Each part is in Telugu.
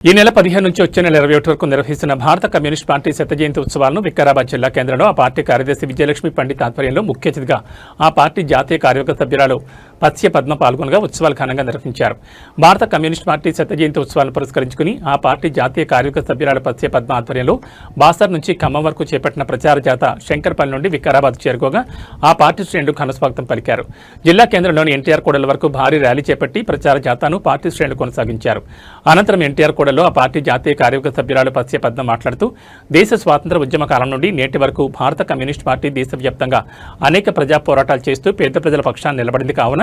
ఈ నెల పదిహేను నుంచి వచ్చే నెల ఇరవై ఒకటి వరకు నిర్వహిస్తున్న భారత కమ్యూనిస్ట్ పార్టీ శత జయంతి ఉత్సవాలను వికారాబాద్ జిల్లా కేంద్రంలో ఆ పార్టీ కార్యదర్శి విజయలక్ష్మి పండిత్ ఆధ్వర్యంలో ముఖ్య అతిథిగా ఆ పార్టీ జాతీయ కార్యవర్గ సభ్యురాలు పత్స్య పద్మ పాల్గొనగా ఉత్సవాలు ఘనంగా నిర్వహించారు. భారత కమ్యూనిస్ట్ పార్టీ శత జయంతి ఉత్సవాలను పురస్కరించుకుని ఆ పార్టీ జాతీయ కార్మిక సభ్యురాలు పత్స్య పద్మ ఆధ్వర్యంలో బాసర్ నుంచి ఖమ్మం వరకు చేపట్టిన ప్రచార జాత శంకర్పల్లి నుండి వికారాబాద్ చేరుకోగా ఆ పార్టీ శ్రేణులు ఘనస్వాగతం పలికారు. జిల్లా కేంద్రంలోని ఎన్టీఆర్ కూడల వరకు భారీ ర్యాలీ చేపట్టి ప్రచార జాతాను పార్టీ శ్రేణులు కొనసాగించారు. అనంతరం ఎన్టీఆర్ కూడలో ఆ పార్టీ జాతీయ కార్మిక సభ్యురాలు పత్స్య పద్మ మాట్లాడుతూ దేశ స్వాతంత్ర ఉద్యమ కాలం నుండి నేటి వరకు భారత కమ్యూనిస్ట్ పార్టీ దేశవ్యాప్తంగా అనేక ప్రజా పోరాటాలు చేస్తూ పేద ప్రజల పక్షాన్ని నిలబడింది కావున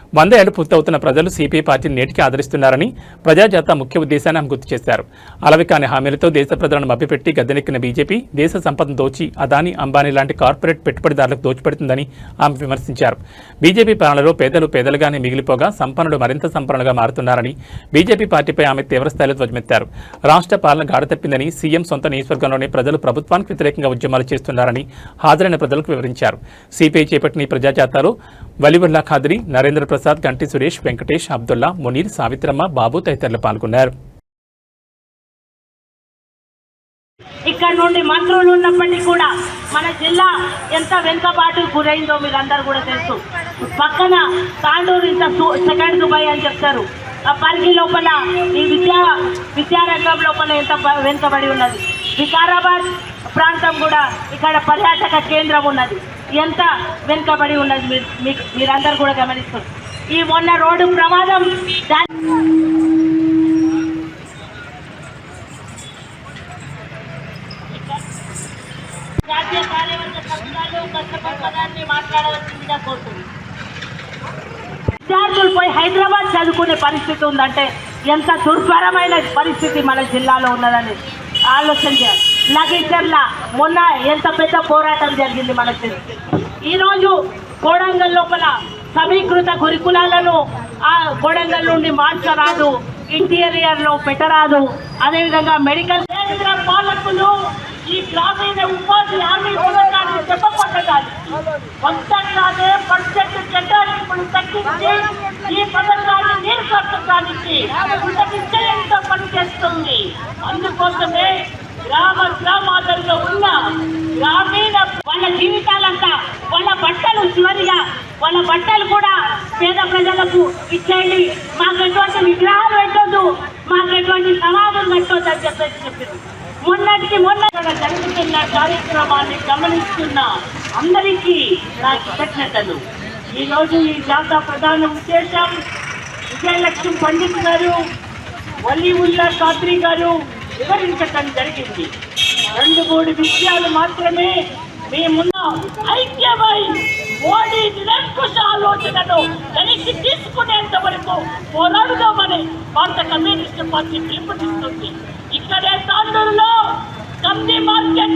వంద ఏళ్ళు పూర్తవుతున్న ప్రజలు సిపిఐ పార్టీని నేటికి ఆదరిస్తున్నారని ప్రజాజాత ముఖ్య ఉద్దేశాన్ని ఆమె గుర్తు చేశారు. అలవి కాని హామీలతో దేశ ప్రజలను మభ్యపెట్టి గద్దెనెక్కిన బీజేపీ దేశ సంపదను దోచి అదాని అంబానీ లాంటి కార్పొరేట్ పెట్టుబడిదారులకు దోచిపెడుతుందని ఆమె విమర్శించారు. బీజేపీ పాలనలో పేదలు పేదలుగానే మిగిలిపోగా సంపన్నులు మరింత సంపన్నులుగా మారుతున్నారని బీజేపీ పార్టీపై ఆమె తీవ్రస్థాయిలో ధ్వజమెత్తారు. రాష్ట్ర పాలన గాడ తప్పిందని సీఎం సొంత నియోజకవర్గంలోనే ప్రజలు ప్రభుత్వానికి వ్యతిరేకంగా ఉద్యమాలు చేస్తున్నారని హాజరైన ప్రజలకు వివరించారు. సిపిఐ చేపట్టిన ఈ ప్రజాజాతాలో వలివుల్లా ఖాద్రి నరేంద్ర ప్రసాద్ గంటి సురేష్ వెంకటేష్ అబ్దుల్లా మునీర్ సావిత్రమ్మ బాబు తదితరులు పాల్గొన్నారు. ఇక్కడ నుండి మంత్రులు ఉన్నప్పటికీ కూడా మన జిల్లా ఎంత వెనుకబాటు గురైందో మీరందరూ కూడా తెలుసు. పక్కన తాండూరు ఇంత సెకండ్ దుబాయ్ అని చెప్తారు. ఆ పరిధి లోపల ఈ విద్యా విద్యారంగం లోపల ఎంత వెనుకబడి ఉన్నది? వికారాబాద్ ప్రాంతం కూడా ఇక్కడ పర్యాటక కేంద్రం ఉన్నది. ఎంత వెనుకబడి ఉన్నది మీరు మీరందరూ కూడా గమనిస్తారు ఈ మొన్న రోడ్డు ప్రమాదం. దాని జాతీయ కార్యవర్గ మాట్లాడవలసిందిగా కోరుతుంది విద్యార్థులు పోయి హైదరాబాద్ చదువుకునే పరిస్థితి ఉందంటే ఎంత దుర్భరమైన పరిస్థితి మన జిల్లాలో ఉన్నదని ఆలోచన చేయాలి. లగేచర్ల మొన్న ఎంత పెద్ద పోరాటం జరిగింది మన జిల్లా ఈరోజు కోడంగల్ లోపల సమీకృత గురుకులాలను ఆ కోడంగల్ నుండి మార్చరాదు ఇంటీరియర్లో పెట్టరాదు. అదేవిధంగా మెడికల్ కేంద్ర పాలకులు ఈ గ్రామీణ ఉపాధి హామీ పథకాన్ని చెప్పకొట్టగాలి మొత్తంగానే బడ్జెట్ కేటాయింపులు తగ్గించి ఈ పథకాన్ని నీరుకట్టడానికి నిశ్చయంతో పనిచేస్తుంది? అందుకోసమే గ్రామ గ్రామాలలో ఉన్న గ్రామీణ వాళ్ళ జీవితాలంతా వాళ్ళ బట్టలు చివరిగా వాళ్ళ బట్టలు కూడా పేద ప్రజలకు ఇచ్చేయండి. మాకు ఎటువంటి విగ్రహాలు పెట్టొద్దు. మాకు ఎటువంటి సమాధులు పెట్టొద్దు అని చెప్పేసి చెప్పింది. మొన్నటికి మొన్న జరుగుతున్న కార్యక్రమాన్ని గమనిస్తున్న అందరికీ నా కృతజ్ఞతలు. ఈరోజు ఈ జాత ప్రధాన ఉద్దేశం విజయలక్ష్మి పండిత్ గారు వలీవుల్లా ఖాత్రి గారు వివరించటం జరిగింది. రెండు మూడు విషయాలు మాత్రమే మేమున్న. కలిసి తీసుకునేంత వరకు పోరాడుదామని భారత కమ్యూనిస్ట్ పార్టీ పిలుపునిస్తుంది. ఇక్కడే తాండూరులో కంది మార్కెట్